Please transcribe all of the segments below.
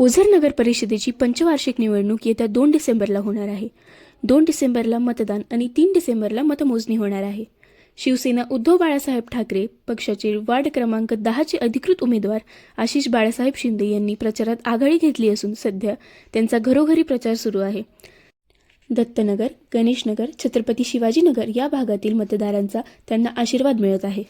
ओझर नगर परिषदेची पंचवार्षिक निवडणूक येत्या दोन डिसेंबरला होणार आहे. दोन डिसेंबरला मतदान आणि तीन डिसेंबरला मतमोजणी होणार आहे. शिवसेना उद्धव बाळासाहेब ठाकरे पक्षाचे वार्ड क्रमांक दहाचे अधिकृत उमेदवार आशिष बाळासाहेब शिंदे यांनी प्रचारात आघाडी घेतली असून सध्या त्यांचा घरोघरी प्रचार सुरू आहे. दत्तनगर गणेशनगर छत्रपती शिवाजीनगर या भागातील मतदारांचा त्यांना आशीर्वाद मिळत आहे.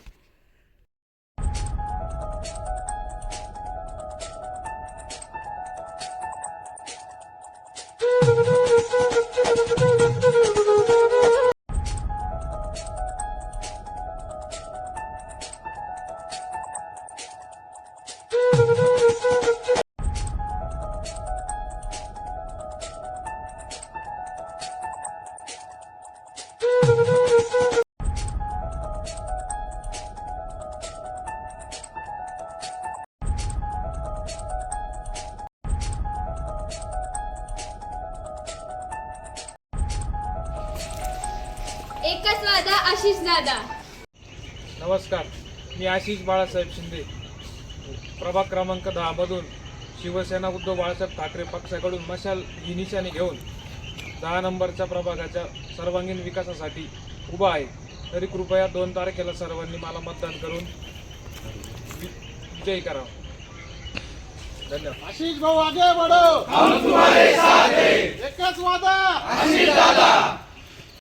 एकच वादा आशिष दादा. नमस्कार मी आशिष बाळासाहेब शिंदे. प्रभाग क्रमांक दहामधून शिवसेना उद्धव बाळासाहेब ठाकरे पक्षाकडून मशाल ही निशाणी घेऊन दहा नंबरच्या प्रभागाच्या सर्वांगीण विकासासाठी उभा आहे. तरी कृपया दोन तारखेला सर्वांनी मला मतदान करून वि- विजयी करावा धन्यवाद. आशीष भाऊ आगे बढ़ो। हम तुम्हारे साथ हैं। एक वादा। आशीष दादा।